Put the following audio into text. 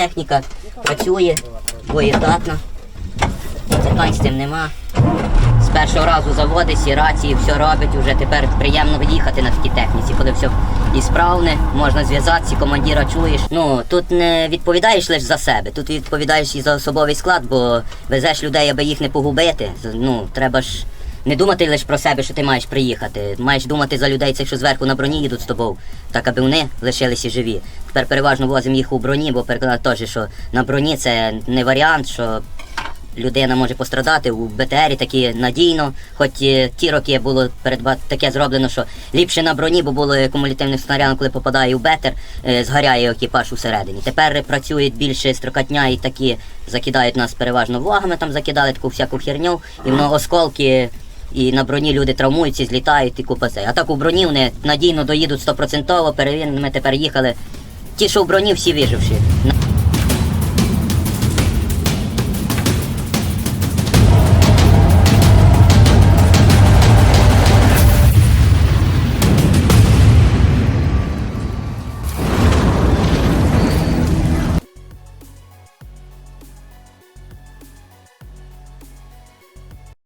техніка працює, боєздатна. Питань з цим нема. З першого разу заводиться, рації, все робить, вже тепер приємно їхати на такій техніці, коли все і справне, можна зв'язатися, командира чуєш. Ну тут не відповідаєш лише за себе, тут відповідаєш і за особовий склад, бо везеш людей, аби їх не погубити. Ну, треба ж не думати лише про себе, що ти маєш приїхати. Маєш думати за людей, цих, що зверху на броні їдуть з тобою, так аби вони лишилися живі. Тепер переважно возимо їх у броні, бо перекладаю теж, що на броні це не варіант, що людина може пострадати у БТРі такі надійно. Хоч е, ті роки було передба таке зроблено, що ліпше на броні, бо було кумулятивним снарядом, коли попадає у БТР, е, згоряє екіпаж усередині. Тепер працюють більше строкатня і такі закидають нас переважно влагами, там закидали таку всяку херню, і воно осколки. І на броні люди травмуються, злітають і купа це. А так у броні вони надійно доїдуть стопроцентово, перевірені. Ми тепер їхали. Ті, що в броні, всі виживші.